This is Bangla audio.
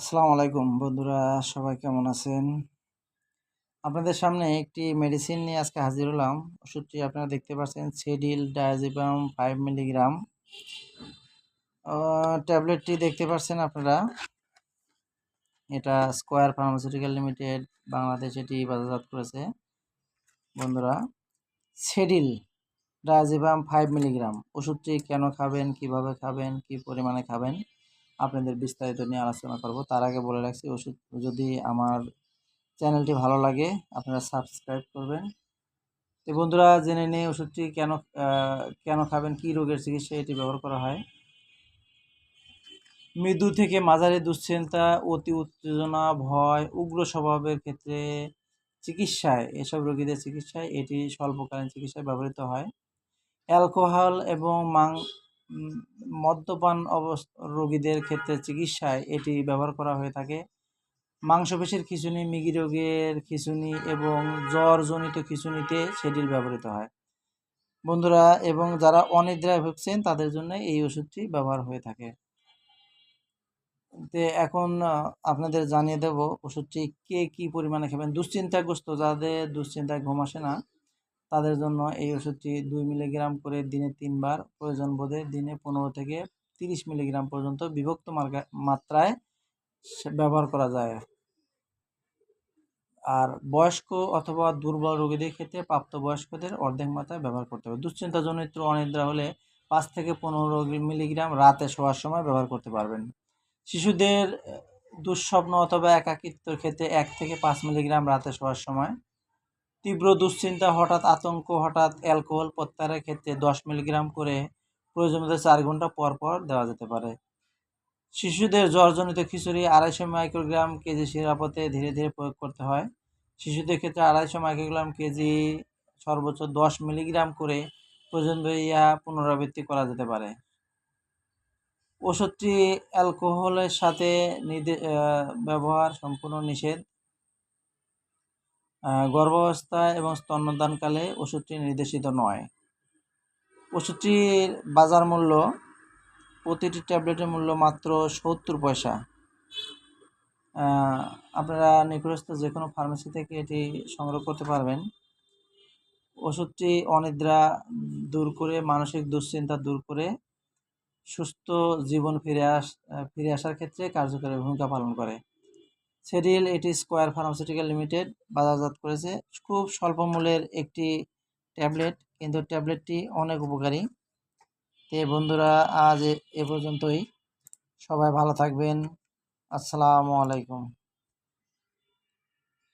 আসসালামু আলাইকুম বন্ধুরা, সবাই কেমন আছেন? আপনাদের সামনে একটি মেডিসিন নিয়ে আজকে হাজির হলাম। ওষুধটি আপনারা দেখতে পাচ্ছেন সেডিল ডায়াজিপাম ফাইভ মিলিগ্রাম ট্যাবলেটটি দেখতে পাচ্ছেন আপনারা। এটা স্কোয়ার ফার্মাসিউটিক্যাল লিমিটেড বাংলাদেশ এটি বাজারজাত করেছে। বন্ধুরা সেডিল ডায়াজিপাম ফাইভ মিলিগ্রাম ওষুধটি কেন খাবেন, কীভাবে খাবেন, কি পরিমাণে খাবেন? আপনাদের বিস্তারিত নিয়ে আলোচনা করব। তার আগে বলে রাখছি, ওষুধ যদি আমার চ্যানেলটি ভালো লাগে, আপনারা সাবস্ক্রাইব করবেন। তো বন্ধুরা, জেনে নিয়ে ওষুধটি কেন কেন খাবেন, কি রোগের চিকিৎসা এটি ব্যবহার করা হয়? মৃদু থেকে মাঝারি দুশ্চিন্তা, অতি উত্তেজনা, ভয়, উগ্র স্বভাবের ক্ষেত্রে চিকিৎসায়, এসব রোগীদের চিকিৎসায় এটি স্বল্পকালীন চিকিৎসায় ব্যবহৃত হয়। অ্যালকোহল এবং মাং মদ্যপান অবস্থা রোগীদের ক্ষেত্রে চিকিৎসায় এটি ব্যবহার করা হয়ে থাকে। মাংসপেশির খিঁচুনি, মিগি রোগের খিঁচুনি এবং জ্বরজনিত খিঁচুনিতে সেডিল ব্যবহৃত হয়। বন্ধুরা, এবং যারা অনিদ্রায় ভুগছেন, তাদের জন্য এই ওষুধটি ব্যবহার হয়ে থাকে। তে এখন আপনাদের জানিয়ে দেব ওষুধটি কে কি পরিমাণে খাবেন। দুশ্চিন্তাগ্রস্ত, যাদের দুশ্চিন্তায় ঘুম আসে না তাদের জন্য এই ওষুধটি দুই মিলিগ্রাম করে দিনে তিনবার প্রয়োজন বোধে দিনে পনেরো থেকে তিরিশ মিলিগ্রাম পর্যন্ত বিভক্ত মাত্রায় ব্যবহার করা যায়। আর বয়স্ক অথবা দুর্বল রোগীদের ক্ষেত্রে প্রাপ্তবয়স্কদের অর্ধেক মাত্রায় ব্যবহার করতে হবে। দুশ্চিন্তাজনিত অনিদ্রা হলে পাঁচ থেকে পনেরো মিলিগ্রাম রাতে শোয়ার সময় ব্যবহার করতে পারবেন। শিশুদের দুঃস্বপ্ন অথবা একাকিত্বর ক্ষেত্রে এক থেকে পাঁচ মিলিগ্রাম রাতে শোয়ার সময় তীব্র দুশ্চিন্তা, হঠাৎ আতঙ্ক, হঠাৎ অ্যালকোহল প্রত্যাহারের ক্ষেত্রে দশ মিলিগ্রাম করে প্রয়োজন মতো চার ঘণ্টা পর পর দেওয়া যেতে পারে। শিশুদের জ্বরজনিত খিচুড়ি আড়াইশো মাইক্রোগ্রাম কেজি সিরাপতে ধীরে ধীরে প্রয়োগ করতে হয়। শিশুদের ক্ষেত্রে আড়াইশো মাইক্রোগ্রাম কেজি সর্বোচ্চ দশ মিলিগ্রাম করে প্রয়োজন ইয়া পুনরাবৃত্তি করা যেতে পারে। ওষুধটি অ্যালকোহলের সাথে ব্যবহার সম্পূর্ণ নিষেধ। গর্ভাবস্থায় এবং স্তন্যদানকালে ওষুধটি নির্দেশিত নয়। ওষুধটির বাজার মূল্য প্রতিটি ট্যাবলেটের মূল্য মাত্র সত্তর পয়সা। আপনারা নিকটস্থ যে কোনো ফার্মেসি থেকে এটি সংগ্রহ করতে পারবেন। ওষুধটি অনিদ্রা দূর করে, মানসিক দুশ্চিন্তা দূর করে, সুস্থ জীবন ফিরে আস, ফিরে আসার ক্ষেত্রে কার্যকরী ভূমিকা পালন করে। সেরিল এটি স্কোয়ার ফার্মাসিউটিক্যাল লিমিটেড বাজারজাত করেছে। খুব স্বল্প মূল্যের একটি ট্যাবলেট, কিন্তু ট্যাবলেটটি অনেক উপকারী। তে বন্ধুরা, আজ এ পর্যন্তই। সবাই ভালো থাকবেন। আসসালামু আলাইকুম।